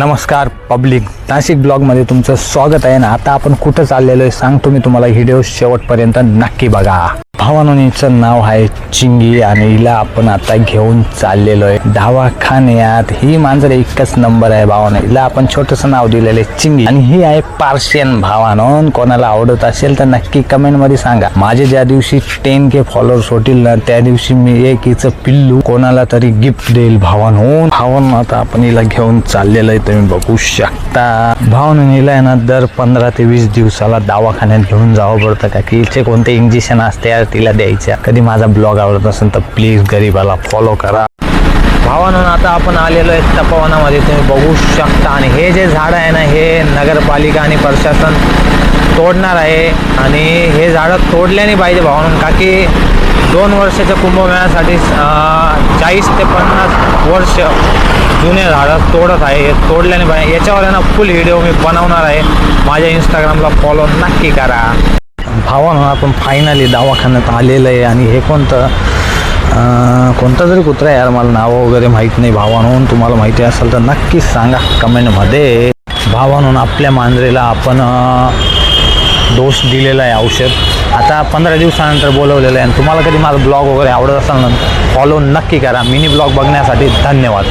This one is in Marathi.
नमस्कार पब्लिक. नाशिक ब्लॉगमध्ये तुमचं स्वागत आहे ना? आता आपण कुठं चाललेलो आहे सांगतो मी तुम्हाला. व्हिडिओ शेवटपर्यंत नक्की बघा. भावानोनीचं नाव आहे चिंगी आणि हिला आपण आता घेऊन चाललेलो आहे दवाखान्यात. ही मांजर एकच नंबर आहे भावानं. हिला आपण छोटंसं नाव दिलेलं आहे चिंगी. आणि ही आहे पार्शियन भावानोन कोणाला आवडत असेल तर नक्की कमेंटमध्ये सांगा. माझे ज्या दिवशी टेन के फॉलोअर्स होतील ना त्या दिवशी मी एक हिचं पिल्लू कोणाला तरी गिफ्ट देईल भावानं. भावानं आता आपण हिला घेऊन चाललेलं आहे तुम्ही बघू शकता. आता हिला आहे ना दर पंधरा ते वीस दिवसाला दवाखान्यात घेऊन जावं पडतं का? की इथे कोणते इंजेक्शन असते तिला द्यायच्या. कधी माझा ब्लॉग आवडत असेल तर प्लीज गरीबाला फॉलो करा. भावानं आता आपण आलेलो आहे तपवनामध्ये तुम्ही बघू शकता. आणि हे जे झाड आहे ना हे नगरपालिका आणि प्रशासन तोडणार आहे. आणि हे झाडं तोडल्याने पाहिजे भावानं. का की दोन वर्षाच्या कुंभमेळ्यासाठी चाळीस ते पन्नास वर्ष जुने झाडं तोडत आहे. हे तोडल्याने पाहिजे याच्यावर ना फुल व्हिडिओ मी बनवणार आहे. माझ्या इंस्टाग्रामला फॉलो नक्की करा. भावानं आपण फायनली दवाखान्यात आलेलं आहे आणि हे कोणतं कोणता तरी कुत्रा आहे यार मला नावं वगैरे माहीत नाही भावानून तुम्हाला माहिती असेल तर नक्कीच सांगा कमेंटमध्ये. भावानून आपल्या मांजरेला आपण दोष डोस दिलेला आहे औषध. आता पंधरा दिवसानंतर बोलवलेलं आहे. आणि तुम्हाला कधी माझा ब्लॉग वगैरे आवडत असेल ना फॉलो नक्की करा. मिनी ब्लॉग बघण्यासाठी धन्यवाद.